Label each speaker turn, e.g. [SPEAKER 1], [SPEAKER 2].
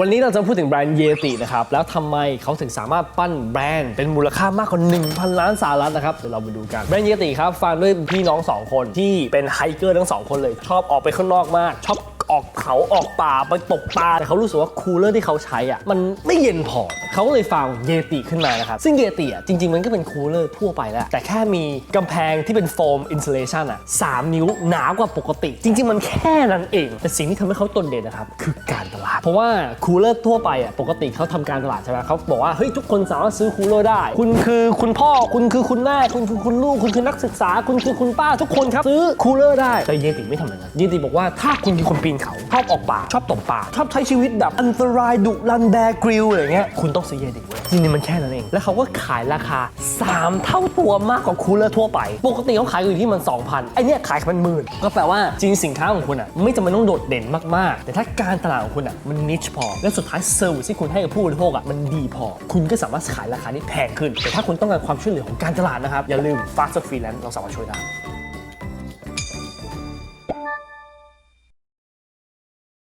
[SPEAKER 1] วันนี้เราจะพูดถึงแบรนด์เยตินะครับ แล้วทำไมเขาถึงสามารถปั้นแบรนด์เป็นมูลค่ามากกว่า 1,000 ล้านสหรัฐนะครับ เดี๋ยวเรามาดูกัน แบรนด์เยติครับฟังด้วยพี่น้อง 2 คนที่เป็นไฮเกอร์ทั้ง 2 คนเลย ชอบออกไปข้างนอกมาก ชอบออกเขาออกป่าไปตกปลาแต่เขารู้สึกว่าคูลเลอร์ที่เขาใช้อะมันไม่เย็นพอเขาก็เลยฟังเยติขึ้นมานะครับ ซึ่งเยติอะจริง ๆ มันก็เป็นคูลเลอร์ทั่วไปแหละแต่แค่มีกำแพงที่เป็นโฟมอินซูเลชันอะสามนิ้วหนากว่าปกติ จริง ๆ มันแค่นั้นเอง แต่สิ่งที่ทำให้เขาโดดเด่นนะครับ คือการตลาด เพราะว่าคูลเลอร์ทั่วไปอะปกติเขาทำการตลาดใช่ไหมเขาบอกว่าเฮ้ยทุกคนสามารถซื้อคูลเลอร์ได้ คุณคือคุณพ่อคุณคือคุณแม่คุณคือคุณลูกคุณคือนักศึกษา คุณคือคุณป้าทุกคนครับซื้อคูลเลอร์ได้แต่เยติไม่ทำอย่างนั้นเยติบอกว่าถ้าคุณคือคนปีนเขาชอบออกป่าชอบตกป่าชอบใช้ชีวิตแบบอันตรายดุรันแบกริลอะไรเงี้ยคุณต้องซื้อเยติเว้ยจริงๆมันแค่นั้นเอง แล้วเขาก็ขายราคา 3 เท่าตัวมากกว่าคูลเลอร์ทั่วไป ปกติเขาขายอยู่ที่มัน 2,000ไอเนี้ยขายเป็นหมื่นก็แปลว่าจริงสินค้าของคุณอะไม่จำเป็นต้องโดดเด่นมากๆ แต่ถ้าการตลาดของคุณอะมันนิชพอ และสุดท้ายเซอร์วิสที่คุณให้กับผู้บริโภคอะมันดีพอ คุณก็สามารถขายราคานี้แพงขึ้น แต่ถ้าคุณต้องการความช่วยเหลือของการตลาดนะครับอย่าลืม Fast Freelance เราสามารถช่วยได้